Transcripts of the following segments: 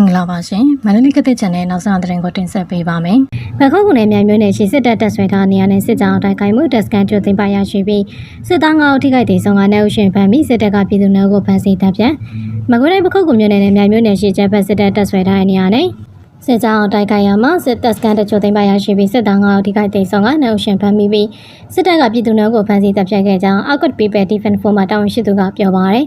င်္ဂလာပါရှင်မန္တလေးကတဲ့ channel နောက်ဆုံးသတင်းကိုတင်ဆက်ပေးပါမယ်ဘခုတ်ကုနယ်မြိုင်မြို့နယ်ရှိစစ်တပ်တပ်ဆွဲထားနေရတဲ့စစ်ကြောင်းတိုက်ခိုက်မှုတပ်စကန်ကျွသိမ်းပိုင်ရရှိပြီးစစ်သားငါးဦးထိခိုက်ဒေဆုံးကနေဦးရှင်ဖမ်းပြီးစစ်တပ်ကပြည်သူများကိုဖမ်းဆီးတပ်ပြန်မကွေးတိုင်းဘခုတ်ကုမြို့နယ်နဲ့မြိုင်မြို့နယ်ရှိကျန်းဖက်စစ်တပ်တပ်ဆွဲထားတဲ့နေရာနဲ့စစ်ကြောင်းတိုက်ခိုက်ရမှာစစ်တပ်စကန်တချို့သိမ်းပိုင်ရရှိပြီးစစ်သားငါးဦးထိခိုက်ဒေဆုံးကနေဦးရှင်ဖမ်းပြီးစစ်တပ်ကပြည်သူများကိုဖမ်းဆီးတပ်ဖြတ်ခဲ့ကြောင်း Outcut People Defense Force မှတာဝန်ရှိသူကပြောပါရယ်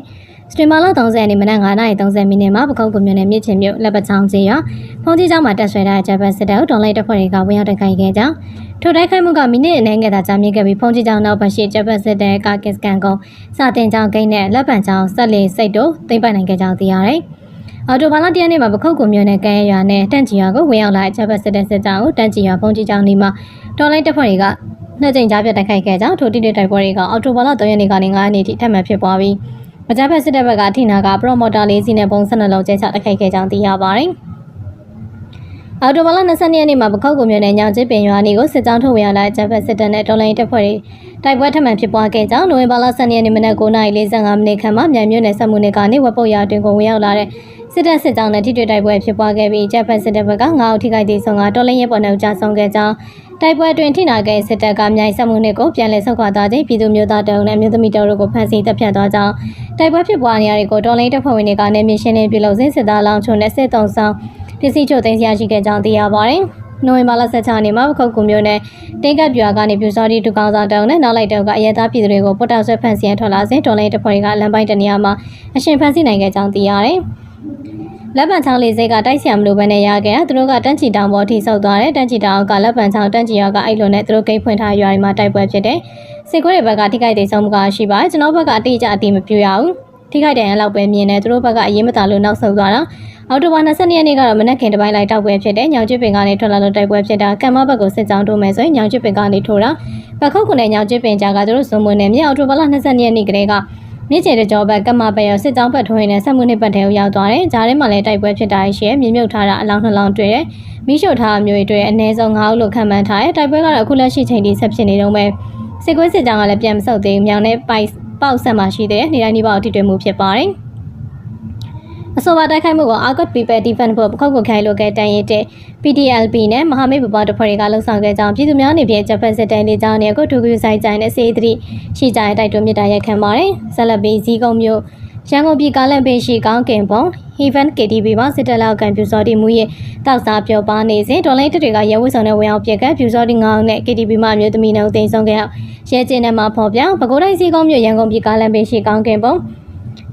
စတင်မာလာ30ရက်နေ့မနက်9:30မိနစ်မှာပကောက်ကွန်မြို့နယ်မြစ်ချင်းမြို့လက်ပချောင်းကျေးရွာဖုန်ကြီးကျောင်းမှာတက်ဆွဲထားတဲ့ဂျပန်စစ်တပ်ကိုတော်လိုက်တပ်ဖွဲ့တွေကဝင်ရောက်တိုက်ခိုက်ခဲ့ကြောင်းထိုတိုက်ခိုက်မှုကမိနစ်အနည်းငယ်သာကြာမြင့်ခဲ့ပြီးဖုန်ကြီးကျောင်းနောက်ဘက်ရှိဂျပန်စစ်တပ်ကကစ္စကန်ကုန်းစာတင်ကျောင်းဂိတ်နဲ့လက်ပံကျောင်းဆက်လီစိတ်တို့သိမ့်ပိုင်နိုင်ခဲ့ကြောင်းသိရတယ်။အော်တိုဘာလတရက်နေ့မှာပခုတ်ကွန်မြို့နယ်ကဲရွာနဲ့တန့်ချီရွာကိုဝင်ရောက်လာတဲ့ဂျပန်စစ်တပ်စစ်ကြောင်းကိုတန့်ချီရွာဖုန်ကြီးကျောင်းဒီမှာတော်လိုက်တပ်ဖွဲ့တွေကနှစ်ကြိမ်ကြားပြတ်တိုက်ခိုက်ခဲ့ကြောင်းထိုတိတိတိုက်ပွဲတွေကအော်တိုဘာလ3ရက်နေ့ကနေ9ရက်နေ့ထိထပ်မံဖြစ်ပွားပြီး မကြဖက်စစ်တပ်ဘက်ကအထိနာကပရိုမိုတာလေးစီးနဲ့ပုံ12လုံးကျဲချတိုက်ခိုက်ခဲ့ကြောင်းသိရပါတယ်။အော်တိုဘာလ22ရက်နေ့မှာပခောက်ကုမြို့နယ်ညောင်ကျစ်ပင်ရွာနီကိုစစ်ကြောင်းထုတ်ဝင်လာတဲ့ဂျပန်စစ်တပ်နဲ့တော်လိုင်းတပ်ဖွဲ့တွေတိုက်ပွဲထပ်မံဖြစ်ပွားခဲ့ကြောင်းနိုဝင်ဘာလ12ရက်နေ့မနက်9:45မိနစ်ခန့်မှာမြန်မြို့နယ်စက်မှုနယ်ကနေဝက်ပုတ်ရွာတွင်ကိုဝင်ရောက်လာတဲ့စစ်တပ်စစ်ကြောင်းနဲ့ထိတွေ့တိုက်ပွဲဖြစ်ပွားခဲ့ပြီးဂျပန်စစ်တပ်ဘက်က9ဦးထိခိုက်ဒေဆုံးကတော်လိုင်းရဲပေါ်နှုတ်ကြဆုံးခဲ့ကြောင်း တိုက်ပွဲတွင်ထိနာခဲ့စစ်တပ်ကမြိုင်စက်မှုနယ်ကိုပြန်လည်ဆုတ်ခွာသွားခြင်းပြည်သူမျိုးသားတုံးနဲ့မြို့သမီးတုံးတို့ကိုဖမ်းဆီးတပ်ဖြတ်သွားကြောင်းတိုက်ပွဲဖြစ်ပွားနေရာတွေကိုတော်လိုင်းတပ်ဖွဲ့ဝင်တွေကနေမြေရှင်းလင်းပြုလုပ်စဉ်စစ်သားလောင်းချုံနဲ့စစ်တုံးဆောင်ပစ္စည်းချို့သိမ်းဆရာရှိခဲ့ကြောင်းသိရပါတယ်။နိုဝင်ဘာလ16ရက်နေ့မှာပခုတ်ကူမျိုးနဲ့တင်းကပ်ပြွာကနေပြူစောတိဒုကောင်ဆောင်တောင်းနဲ့နောက်လိုက်တောင်းကအရဲသားပြည်သူတွေကိုပုတ်တောက်ဆွဲဖမ်းဆီးရထွက်လာစဉ်တော်လိုင်းတပ်ဖွဲ့တွေကလမ်းပိုင်းတနေရာမှာအရှင်ဖမ်းဆီးနိုင်ခဲ့ကြောင်းသိရတယ်။ လက်ပံချောင်းလေးစိတ်ကတိုက်ဆရာမလို့ပဲနဲ့ရခဲ့တာသူတို့ကတန်းချီတောင်ပေါ်ထိဆုတ်သွားတယ်တန်းချီတောင်ကလက်ပံချောင်းတန်းချီရွာကအဲ့လိုနဲ့သူတို့ဂိတ်ဖွင့်ထားရွာတွေမှာတိုက်ပွဲဖြစ်တယ်စစ်ခွေးတွေဘက်ကထိခိုက်ဒေဆုံးမှုကရှိပါတယ်ကျွန်တော်ဘက်ကအတိအကျအတိမပြရဘူးထိခိုက်တယ်ရလောက်ပဲမြင်တယ်သူတို့ဘက်ကအရေးမသာလို့နောက်ဆုတ်သွားတာအော်တိုဘာ22ရက်နေ့ကတော့မနက်ခင်တစ်ပိုင်းလိုက်တောက်ပွဲဖြစ်တယ်ညောင်ကျွပင်ကနေထွက်လာလို့တိုက်ပွဲဖြစ်တာကံမဘက်ကိုစစ်ကြောင်းတိုးမယ်ဆိုရင်ညောင်ကျွပင်ကနေထိုးတာပခုတ်ကုနဲ့ညောင်ကျွပင်ကြားကသူတို့စုံမွေနဲ့မြေအော်တိုဘာလ22ရက်နေ့ကလေးက မြစ်ချေတကြောဘက်ကမ္မပယ်ရစစ်ကြောင်းဘက်ထိုးရင်းနဲ့ဆက်မှုနှစ်ပတ်ထဲကိုရောက်သွားတယ်။ဂျားထဲမှာလည်းတိုက်ပွဲဖြစ်တာရှိရဲ့မြေမြုပ်ထားတာအလောင်းနှလောင်းတွေ့တယ်။မိရှို့ထားတာမျိုးတွေတွေ့အနည်းဆုံး9ဦးလို့ခန့်မှန်းထားတယ်။တိုက်ပွဲကတော့အခုလက်ရှိချိန်ထိဆက်ဖြစ်နေတော့မယ်။စစ်ကွေးစစ်ကြောင်းကလည်းပြန်မဆုတ်သေးဘူး။မြောင်နဲ့ပိုက်ပေါက်ဆက်မှရှိတယ်။နေတိုင်းဒီပေါက်ထိတွေ့မှုဖြစ်ပါတယ်။ အဆိုပါတိုက်ခိုက်မှုကို Arcot People Defense ဖို့ပခုတ်ကိုခိုင်လိုကဲတန်ရတဲ့ PDLP နဲ့မဟာမိတ်ပပတပ်ဖွဲ့တွေကလှုံ့ဆော်ခဲ့ကြောင်းပြည်သူများနေပြည်ဂျပန်စစ်တမ်းတွေကြောင်းနဲ့အခုထူးထူးဆိုင်ကြိုင်နဲ့စေသတိရှိကြတဲ့တိုက်တွန်းမြစ်တာရက်ခံပါတယ်။ဆက်လက်ပြီးဇီးကုံမျိုးရန်ကုန်ပြည်ကားလန်ပေးရှိကောင်းကင်ပုံ Heaven KTV မှာစစ်တပ်လောက်ကန်ပြူစောတိမူရဲ့တောက်စားပြောပါနေစဉ်ဒေါ်လာတစ်တွေကရဲဝတ်ဆောင်နဲ့ဝင်အောင်ပြက်ကပြူစောတိ9အောင်နဲ့ KTV မှာမြို့သမီးနှုတ်သိမ်းဆုံးခဲ့အောင်ရဲကျင်းနဲ့မှာဖော်ပြပဲခူးတိုင်းစီကုန်းမြို့ရန်ကုန်ပြည်ကားလန်ပေးရှိကောင်းကင်ပုံ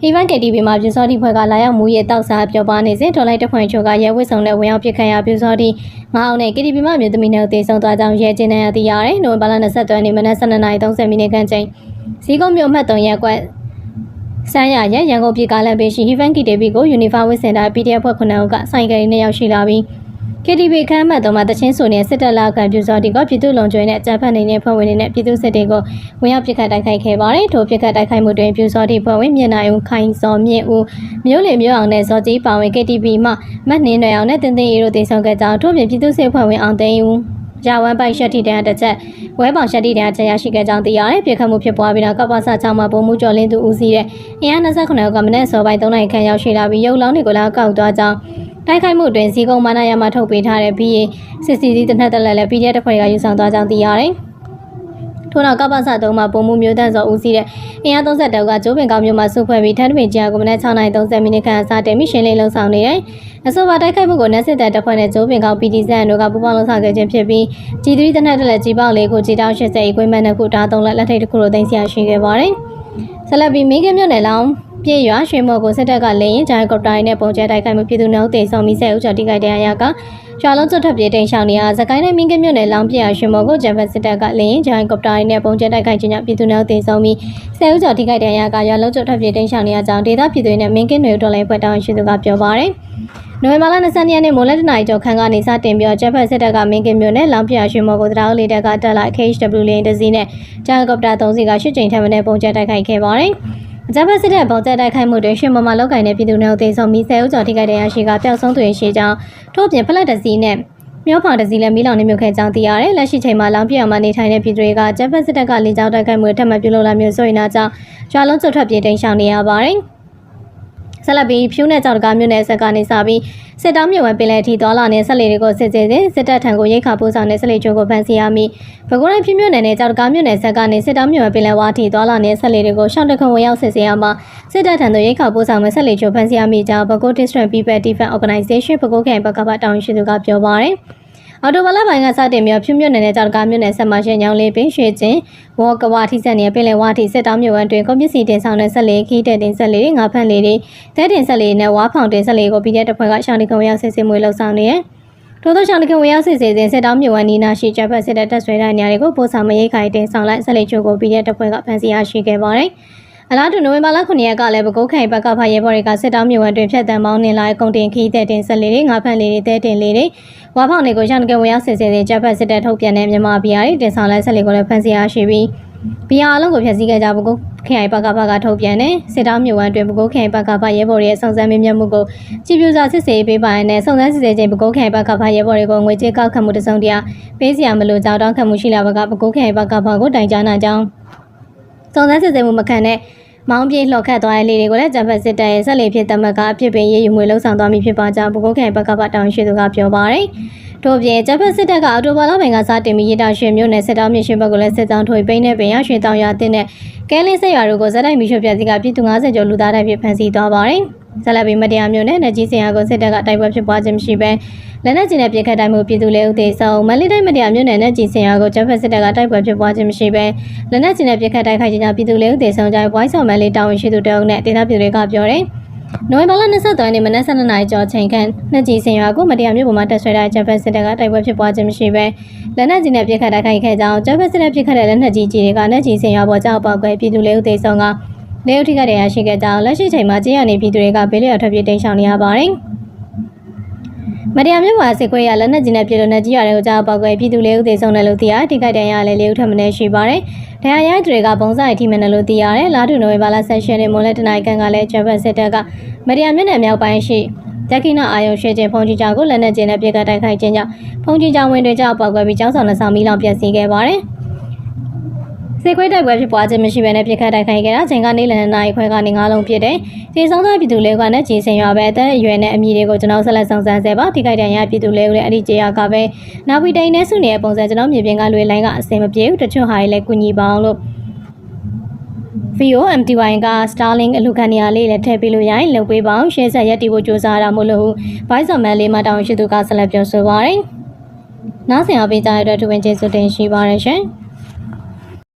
ဟီဗန်ကေတီဗီမှာပြူစောတိဖွဲ့ကလာရောက်မူရဲ့တောက်စားပြောပါနေစဉ်ဒေါ်လာတစ်ဖွင့်ချိုကရဲဝတ်ဆောင်နဲ့ဝင်အောင်ပြက်ခံရပြူစောတိ9အောင်နဲ့ KTV မှာမြို့သမီးနှုတ်သိမ်းဆုံးသွားကြောင်းရဲကျင်းနဲ့သိရတယ်။နိုဝင်ဘာလ23ရက်နေ့မနက်12:30မိနစ်ခန့်ချိန်စီကုန်းမြို့မှတ်3ရက်ကွက်ဆန်းရရရန်ကုန်ပြည်ကားလန်ပေးရှိ Heaven KTV ကို Uniform ဝစ်စင်တာ PDF ဖွဲ့9ဦးကဆိုင်ကယ်နဲ့ရောက်ရှိလာပြီး KTV ခမ်းမှတ်တော်မှာတချင်းဆိုနေတဲ့စစ်တပ်လာခံပြူစောတီကပြည်သူ့လုံခြုံရေးနဲ့အကြမ်းဖက်နေတဲ့ဖွဲ့ဝင်တွေနဲ့ပြည်သူစစ်တွေကိုဝင်ရောက်ပစ်ခတ်တိုက်ခိုက်ခဲ့ပါတယ်။ထိုပစ်ခတ်တိုက်ခိုက်မှုတွင်ပြူစောတီဖွဲ့ဝင်မြင့်နိုင်ဦးခိုင်စောမြင့်ဦးမျိုးလေမျိုးအောင်နဲ့ဇော်ကြီးပါဝင် KTV မှမတ်နှင်းရွယ်အောင်နဲ့တင်တင်ရီတို့တင်ဆောင်ခဲ့ကြောင်းထို့ပြင်ပြည်သူစစ်ဖွဲ့ဝင်အောင်သိန်းဦးရာဝန်ပိုက်ရှက်တီတန်းတစ်ချက်ဝဲပေါင်ရှက်တီတန်းချက်ရရှိခဲ့ကြောင်းသိရတယ်ပြခတ်မှုဖြစ်ပွားပြီးတော့ကပ္ပစ6မှာပုံမှုကျော်လင်းသူဦးစီးတဲ့အင်အား29ကမနက်စောပိုင်း3နိုင်ခန့်ရောက်ရှိလာပြီးရုပ်လောင်းတွေကိုလာကောက်သွားကြောင်း တိုက်ခိုက်မှုတွင်ဇီကုံမာနာရမှာထုတ်ပေးထားတဲ့ BA စစ်စီစီတနက်တက်လက်လက် PDF တပ်ဖွဲ့ကယူဆောင်သွားကြောင်းသိရတယ်ထို့နောက်ကပ္ပစ3မှာပုံမှုမျိုးတန်းစောဦးစီးတဲ့အင်အား30တောက်ကကျိုးပင်ကောင်းမျိုးမှာစုဖွဲ့ပြီးထန်းတပင်ကြားကိုမနက်6:30မိနစ်ခန့်အစတင်ပြီးရှင်းလင်းလှုပ်ဆောင်နေတယ်။အဆိုပါတိုက်ခိုက်မှုကိုနက်စစ်တပ်တပ်ဖွဲ့နဲ့ကျိုးပင်ကောင်း PD ဇန်တို့ကပူးပေါင်းလှုပ်ဆောင်ခဲ့ခြင်းဖြစ်ပြီး G3 တနက်တက်လက်ကြီးပေါက်လေးကိုကြီးတောင်း80 အကွင်းမဲ့နှစ်ခုတားသုံးလက်လက်ထိတ်တစ်ခုတို့သိမ်းဆရာရှိခဲ့ပါတယ်။ဆက်လက်ပြီးမင်းကင်းမြို့နယ်လောင်း ပြည့်ရွာရွှေမော်ကိုစစ်တပ်ကလေရင်ဂျိုင်းကော်ပတာနဲ့ပုံကျဲတိုက်ခိုက်မှုပြည်သူနှုတ်တေဆောင်မိဆဲဦးကျော်တိခိုက်တဲ့အရာကရွာလုံးကျွတ်ထပ်ပြေးတိန်ရှောင်းနေရစကိုင်းတိုင်းမင်းကမြို့နယ်လောင်ပြရရွှေမော်ကိုဂျမ်ဖက်စစ်တပ်ကလေရင်ဂျိုင်းကော်ပတာနဲ့ပုံကျဲတိုက်ခိုက်ခြင်းကြောင့်ပြည်သူနှုတ်တေဆောင်ပြီးဆဲဦးကျော်တိခိုက်တဲ့အရာကရွာလုံးကျွတ်ထပ်ပြေးတိန်ရှောင်းနေရကြောင်းဒေသပြည်သူတွေနဲ့မင်းကနယ်ဒေါ်လာဖွဲ့တောင်းရှိသူကပြောပါတယ်နိုဝင်ဘာလ22ရက်နေ့မိုးလက်တနာရီကျော်ခန်းကနေစတင်ပြီးဂျက်ဖက်စစ်တပ်ကမင်းကင်းမြို့နယ်လောင်ပြရွှေမော်ကိုတရားလေးတပ်ကတက်လာ KHW လင်းတစည်းနဲ့ဂျန်ကော်ပတာ3စီးကရှစ်ကြိမ်ထပ်မံပုံကျဲတိုက်ခိုက်ခဲ့ပါတယ်။ အကြမ်းဖက်စစ်တပ်ပုံကျဲတိုက်ခိုက်မှုတွင်ရွှေမော်မှာလောက်ကိုင်တဲ့ပြည်သူများအသေးဆုံးမိဆဲဦးကျော်ထိခိုက်တဲ့ရရှိကပျောက်ဆုံးသူရရှိကြောင်းထို့ပြင်ဖလက်တစည်းနဲ့မြို့ဖောင်တစည်းလည်းမီးလောင်နေမြုပ်ခဲ့ကြောင်းသိရတယ်။လက်ရှိချိန်မှာလောင်ပြအောင်မှာနေထိုင်တဲ့ပြည်သူတွေကဂျက်ဖက်စစ်တပ်ကလေကြောင်းတိုက်ခိုက်မှုထပ်မံပြုလုပ်လာမျိုးဆိုရင်တော့ကြောင့်ရွာလုံးကျွတ်ထွက်ပြေးတိမ်းရှောင်နေရပါတယ်။ ဆက်လက်ပြီးဖြူးနဲ့ကြောက်တကားမြို့နယ်ဆက်ကနေစပြီးစစ်တောင်းမြို့ဝင်ပင်လယ်ထီသွားလာနေဆက်လေတွေကိုစစ်ဆေးစဉ်စစ်တပ်ထံကိုရိတ်ခါပို့ဆောင်တဲ့ဆက်လေချိုးကိုဖမ်းဆီးရမိပဲခူးတိုင်းဖြူးမြို့နယ်နဲ့ကြောက်တကားမြို့နယ်ဆက်ကနေစစ်တောင်းမြို့ဝင်ပင်လယ်ဝါထီသွားလာနေဆက်လေတွေကိုရှောင်းတခုံဝင်ရောက်စစ်ဆေးရမှာစစ်တပ်ထံသို့ရိတ်ခါပို့ဆောင်မဲ့ဆက်လေချိုးဖမ်းဆီးရမိကြောင်းပဲခူး District People Defense Organization ပဲခူးခရိုင်ဘက်ကပါတောင်းရှိသူကပြောပါရယ် အော်တိုဘလာပိုင်းကစတင်ပြီးဖြူမြို့နယ်နဲ့ကြောက်တကားမြို့နယ်ဆက်မှာရှင်းညောင်းလေးပင်ရွှေကျင်းဝေါ်ကဝါထိဆက်နေပင်လယ်ဝါထိစစ်တောင်းမြို့ဝန်တွင်ကွန်ပစ္စည်းတင်ဆောင်တဲ့ဆက်လေးခီးတဲ့တင်ဆက်လေးငါဖန့်လေးတွေတဲတင်ဆက်လေးနဲ့ဝါဖောင်တင်ဆက်လေးကိုပြီးတဲ့တစ်ဖွဲ့ကရှောင်းဒီကုံရောက်စစ်စစ်မွေးလှုပ်ဆောင်နေတယ်။ထို့သောရှောင်းဒီကုံရောက်စစ်စစ်စဉ်စစ်တောင်းမြို့ဝန်နီနာရှိချက်ဖက်စစ်တဲ့တက်ဆွဲတဲ့နေရာတွေကိုပို့ဆောင်မရိတ်ခိုင်တင်ဆောင်လိုက်ဆက်လေးချို့ကိုပြီးတဲ့တစ်ဖွဲ့ကဖန်စီရရှိခဲ့ပါတယ်။ အလားတူနိုဝင်ဘာလ9ရက်ကလည်းပဲကုတ်ခိုင်ဘက်ကဖရဲဘော်တွေကစစ်တောင်းမြို့ဝန်တွင်ဖြတ်တန်းမောင်းနေလာတဲ့ကုန်တင်ခီးတဲ့တင်ဆက်လေးတွေငါဖန့်လေးတွေတဲတင်လေးတွေဝါဖောင်တွေကိုရှောင်းဒီကုံဝင်ရောက်စစ်စစ်စဉ်ချက်ဖက်စစ်တဲ့ထုတ်ပြန်တဲ့မြန်မာပြည်အားတင်ဆောင်လိုက်ဆက်လေးကိုလည်းဖန်စီရရှိပြီးဘီယာအလုံးကိုဖျက်ဆီးခဲ့ကြဘူးကိုခိုင်ဘက်ကဘကထုတ်ပြန်တယ်စစ်တောင်းမြို့ဝမ်းတွင်ဘကိုခိုင်ဘက်ကဘရဲဘော်ရဲ့စုံစမ်းမင်းမြတ်မှုကိုကြည်ပြူစွာစစ်ဆေးပေးပါရတဲ့စုံစမ်းစစ်ဆေးခြင်းဘကိုခိုင်ဘက်ကဘရဲဘော်တွေကိုငွေကြေးကောက်ခံမှုတစုံတရာပေးစီရမလို့ကြောင်းတောင်းခံမှုရှိလာဘကဘကိုခိုင်ဘက်ကဘကိုတိုင်ကြားနာကြောင်းစုံစမ်းစစ်ဆေးမှုမခံတဲ့ မောင်းပြေးလှော်ခတ်သွားတဲ့လေတွေကိုလည်းဂျပန်စစ်တပ်ရဲ့ဆက်လက်ဖြစ်သမတ်ကအဖြစ်ပင်ရေးယူမှုလှုံ့ဆော်သွားမိဖြစ်ပါကြောင်းဘကိုခိုင်ဘက်ကဘတောင်းရှိသူကပြောပါတယ်တို့ပြင်ဂျပန်စစ်တပ်ကအော်တိုဘာလပိုင်းကစတင်ပြီးရတာရွှေမြို့နယ်စစ်တောင်းမြို့ရှင်ဘက်ကလည်းစစ်တောင်းထွေပိန်းတဲ့ပင်ရရွှေတောင်ရတဲ့နဲ့ကဲလင်းဆက်ရွာတို့ကိုဇက်တိုက်မီရှို့ပြစီကပြည်သူ90ကျော်လူသားတိုင်းဖြစ်ဖမ်းဆီးသွားပါတယ်။ ဇက်လက်ပြီးမတရားမျိုးနဲ့နှကြီးစင်ယာကိုစစ်တပ်ကတိုက်ပွဲဖြစ်ပွားခြင်းမရှိဘဲလက်နက်ကျင်းနဲ့ပြစ်ခတ်တိုင်းမှုပြည်သူလေးဦးသေးဆုံးမန္တလေးတိုင်းမတရားမျိုးနဲ့နှကြီးစင်ယာကိုဂျပန်စစ်တပ်ကတိုက်ပွဲဖြစ်ပွားခြင်းမရှိဘဲလက်နက်ကျင်းနဲ့ပြစ်ခတ်တိုက်ခိုက်ခြင်းကြောင့်ပြည်သူလေးဦးသေးဆုံးကြဘွိုင်းဆောင်မန်လေးတာဝန်ရှိသူတအုပ်နဲ့ဒေသပြည်တွေကပြောတယ်။နိုဝင်ဘာလ23ရက်နေ့မနက်7:00နာရီကျော်ချိန်ခန့်နှစ်ကြီးစင်ရွာကိုမတရားမျိုးပေါ်မှာတက်ဆွဲတဲ့ဂျပန်စစ်တပ်ကတိုက်ပွဲဖြစ်ပွားခြင်းမရှိဘဲလက်နက်ကြီးနဲ့ပြစ်ခတ်တိုက်ခိုက်ခဲ့ကြောင်းဂျပန်စစ်တပ်ပြစ်ခတ်တဲ့လက်နက်ကြီးကြီးတွေကလက်ကြီးစင်ရွာပေါ်ကြောက်ပေါက်ကွဲပြည်သူလေးဦးသေးဆုံးက လေဦးထိကတဲ့ရရှိခဲ့ကြောင်းလက်ရှိချိန်မှာကြေးရနေပြည်သူတွေကဘေးလျော်ထွက်ပြေးတိမ်းရှောင်နေရပါတယ်။မတရားမျိုးပါစစ်ခွေးရလက်နက်ကြီးနဲ့ပြည်လို့နဲ့ကြီးရတဲ့ကိုကြောက်ပေါက်ကွဲပြည်သူလေးဦးသေးဆုံးတယ်လို့သိရထိခိုက်တဲ့ရလည်းလေးဦးထပ်မနေရှိပါတယ်။တရားရတွေကပုံစံအထိမှန်တယ်လို့သိရတယ်။လာတူနိုဝင်ဘာလဆက်ရှင်နဲ့မွန်လက်တနိုင်ကန်ကလည်းဂျပန်စစ်တပ်ကမတရားမျိုးနဲ့မြောက်ပိုင်းရှိတက္ကိနအာယုံရှေချင်းဖုန်ကြီးကြောင်ကိုလက်နက်ကျင်းနဲ့ပြစ်ကတ်တိုက်ခိုက်ခြင်းကြောင့်ဖုန်ကြီးကြောင်ဝင်တွေကြောက်ပေါက်ကွဲပြီးကျောင်းဆောင်နှဆောင်မီလောင်ပျက်စီးခဲ့ပါတယ်။ စေခွေးတိုက်ပွဲဖြစ်ပွားခြင်းမရှိဘဲနဲ့ပြစ်ခတ်တိုက်ခိုက်ခဲ့တာချိန်ကနေလန်နိုင်ခွဲကနေငါးလုံးဖြစ်တယ်။ဒီဆောင်သောပြည်သူလေးကနဲ့ကြီးစင်ရွာပဲအသက်အရွယ်နဲ့အမည်တွေကိုကျွန်တော်ဆက်လက်ဆောင်စမ်းဆဲပါထိခိုက်ဒဏ်ရာပြည်သူလေးကလည်းအဲ့ဒီကြေရကပဲနောက်ပြီးတိုင်နေစုနေတဲ့ပုံစံကျွန်တော်မြေပြင်ကလွေလိုင်းကအစင်မပြေဘူးတချို့ဟာတွေလည်းကုညီပါအောင်လို့ VOMTY က Starlink အလူခံနေရလေးလည်းထည့်ပေးလို့ရရင်လုပ်ပေးပါအောင်ရှင်းဆက်ရက်တီဖို့စူးစမ်းတာမို့လို့ Vice Man လေးမှာတောင်းရှိသူကဆက်လက်ပြောဆိုပါရယ်။နောက်ဆင်အပေးကြရတဲ့တွင်ကျေးဇူးတင်ရှိပါရရှင်။